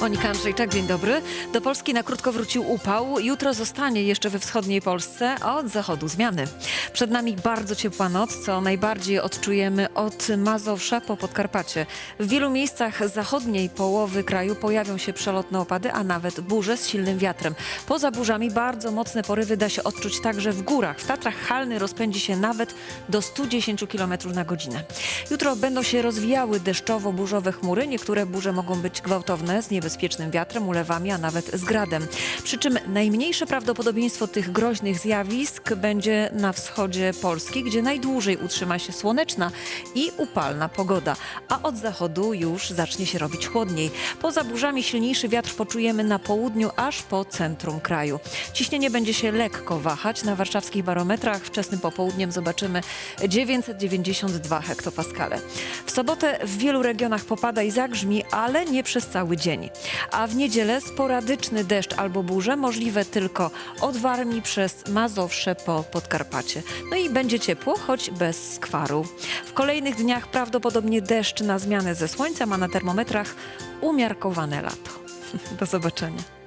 Monika Andrzejczak, dzień dobry. Do Polski na krótko wrócił upał. Jutro zostanie jeszcze we wschodniej Polsce, od zachodu zmiany. Przed nami bardzo ciepła noc, co najbardziej odczujemy od Mazowsza po Podkarpacie. W wielu miejscach zachodniej połowy kraju pojawią się przelotne opady, a nawet burze z silnym wiatrem. Poza burzami bardzo mocne porywy da się odczuć także w górach. W Tatrach halny rozpędzi się nawet do 110 km na godzinę. Jutro będą się rozwijały deszczowo-burzowe chmury. Niektóre burze mogą być gwałtowne, z niebezpiecznym wiatrem, ulewami, a nawet z gradem. Przy czym najmniejsze prawdopodobieństwo tych groźnych zjawisk będzie na wschodzie Polski, gdzie najdłużej utrzyma się słoneczna i upalna pogoda, a od zachodu już zacznie się robić chłodniej. Poza burzami silniejszy wiatr poczujemy na południu, aż po centrum kraju. Ciśnienie będzie się lekko wahać. Na warszawskich barometrach wczesnym popołudniem zobaczymy 992 hektopaskale. W sobotę w wielu regionach popada i zagrzmi, ale nie przez cały dzień. A w niedzielę sporadyczny deszcz albo burze możliwe tylko od Warmii przez Mazowsze po Podkarpacie. No i będzie ciepło, choć bez skwaru. W kolejnych dniach prawdopodobnie deszcz na zmianę ze słońcem, a na termometrach umiarkowane lato. Do zobaczenia.